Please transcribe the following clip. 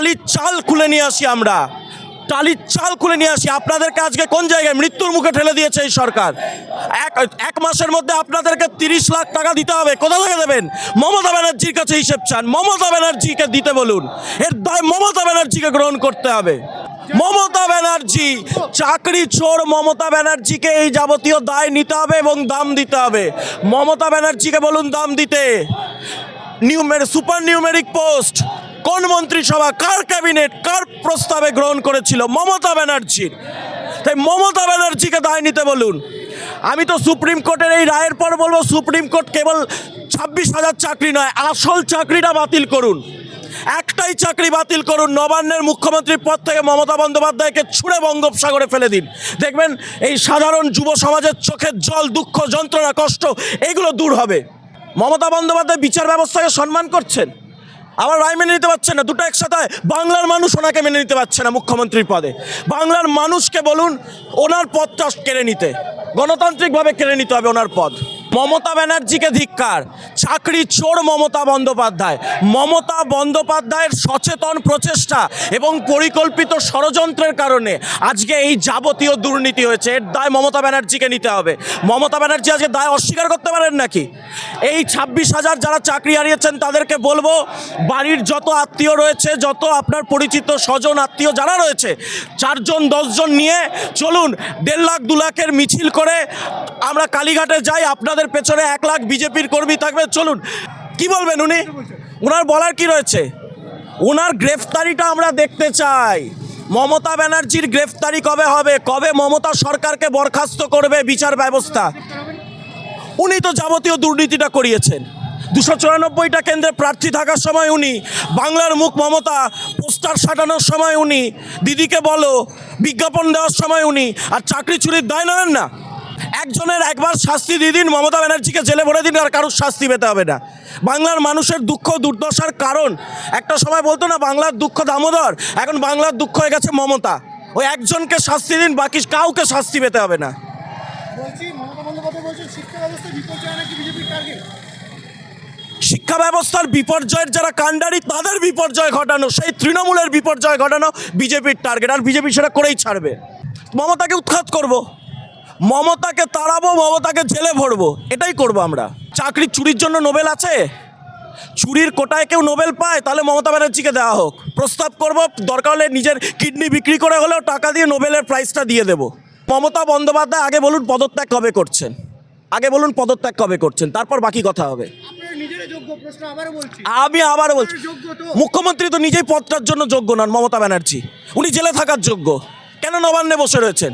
টালির চাল খুলে নিয়ে আসি আমরা। টালির চাল খুলে নিয়ে আসি। আপনাদেরকে আজকে কোন জায়গায় মৃত্যুর মুখে ঠেলে দিয়েছে এই সরকার? এক এক মাসের মধ্যে আপনাদেরকে তিরিশ লাখ টাকা দিতে হবে। কোথা থেকে দেবেন? মমতা ব্যানার্জির কাছে হিসেব চান। মমতা ব্যানার্জিকে দিতে বলুন। এর দায় মমতা ব্যানার্জিকে গ্রহণ করতে হবে। মমতা ব্যানার্জি, চাকরি চোর মমতা ব্যানার্জিকে এই যাবতীয় দায় নিতে হবে এবং দাম দিতে হবে। মমতা ব্যানার্জিকে বলুন দাম দিতে। নিউমের, সুপার নিউমেরিক পোস্ট। কোন মন্ত্রিসভা কার ক্যাবিনেট কার প্রস্তাবে গ্রহণ করেছিল? মমতা ব্যানার্জির তাই মমতা ব্যানার্জিকে দায় নিতে বলুন। আমি তো সুপ্রিম কোর্টের এই রায়ের পর বলব, সুপ্রিম কোর্ট কেবল ছাব্বিশ হাজার চাকরি নয়, আসল চাকরিটা বাতিল করুন। একটাই চাকরি বাতিল করুন, নবান্নের মুখ্যমন্ত্রীর পদ থেকে মমতা বন্দ্যোপাধ্যায়কে ছুঁড়ে বঙ্গোপসাগরে ফেলে দিন। দেখবেন, এই সাধারণ যুব সমাজের চোখের জল, দুঃখ, যন্ত্রণা, কষ্ট, এগুলো দূর হবে। মমতা বন্দ্যোপাধ্যায় বিচার ব্যবস্থাকে সম্মান করছেন। আবার রায় মেনে নিতে পারছে না, দুটো একসাথে বাংলার মানুষ ওনাকে মেনে নিতে পারছে না মুখ্যমন্ত্রীর পদে। বাংলার মানুষকে বলুন, ওনার পদটা কেড়ে নিতে। গণতান্ত্রিকভাবে কেড়ে নিতে হবে ওনার পদ। মমতা ব্যানার্জিকে ধিক্কার। চাকরি চোর মমতা বন্দ্যোপাধ্যায়। মমতা বন্দ্যোপাধ্যায়ের সচেতন প্রচেষ্টা এবং পরিকল্পিত ষড়যন্ত্রের কারণে আজকে এই যাবতীয় দুর্নীতি হয়েছে। এর দায় মমতা ব্যানার্জিকে নিতে হবে। মমতা ব্যানার্জি আজকে দায় অস্বীকার করতে পারেন নাকি? এই ছাব্বিশ হাজার যারা চাকরি হারিয়েছেন তাদেরকে বলব, বাড়ির যত আত্মীয় রয়েছে, যত আপনার পরিচিত স্বজন, আত্মীয় যারা রয়েছে, চারজন, দশজন নিয়ে চলুন, দেড় লাখ, দু লাখের মিছিল করে আমরা কালীঘাটে যাই, আপনাদের পেছনে এক লাখ বিজেপির কর্মী থাকবে। চলুন, কি বলবেন উনি? ওনার বলার কি রয়েছে? ওনার গ্রেফতারিটা আমরা দেখতে চাই। মমতা ব্যানার্জির গ্রেফতারি কবে হবে? কবে মমতা সরকারকে বরখাস্ত করবে বিচার ব্যবস্থা? উনি তো যাবতীয় দুর্নীতিটা করিয়েছেন। দুশো চুরানব্বইটা কেন্দ্রে প্রার্থী থাকার সময় উনি, বাংলার মুখ মমতা, পোস্টার সাটানোর সময় উনি, দিদিকে বলো, বিজ্ঞাপন দেওয়ার সময় উনি, আর চাকরি চুরির দায় নেন না? একজনের একবার শাস্তি দিয়ে দিন মমতা ব্যানার্জিকে জেলে ভরে দিন আর কারোর শাস্তি পেতে হবে না। বাংলার মানুষের দুঃখ দুর্দশার কারণ একটা সময় বলতো না বাংলার দুঃখ দামোদর এখন বাংলার দুঃখ হয়ে গেছে মমতা। ওই একজনকে শাস্তি দিন বাকি কাউকে শাস্তি পেতে হবে না। শিক্ষা ব্যবস্থার বিপর্যয়ের যারা কাণ্ডারি তাদের বিপর্যয় ঘটানো সেই তৃণমূলের বিপর্যয় ঘটানো বিজেপির টার্গেট আর বিজেপি সেটা করেই ছাড়বে। মমতাকে উৎখাত করব। মমতাকে তাড়াবো মমতাকে জেলে ভরবো এটাই করব আমরা। চাকরি চুরির জন্য নোবেল আছে? চুরির কোটায় কেউ নোবেল পায়? তাহলে মমতা ব্যানার্জিকে দেওয়া হোক। প্রস্তাব করব দরকার হলে নিজের কিডনি বিক্রি করে হলেও টাকা দিয়ে নোবেলের প্রাইজটা দিয়ে দেবো। মমতা বন্দ্যোপাধ্যায় আগে বলুন পদত্যাগ কবে করছেন? আগে বলুন পদত্যাগ কবে করছেন তারপর বাকি কথা হবে। আমি আবার বলছি মুখ্যমন্ত্রী তো নিজেই পদটার জন্য যোগ্য নন মমতা ব্যানার্জি। উনি জেলে থাকার যোগ্য। কেন নবান্নে বসে রয়েছেন?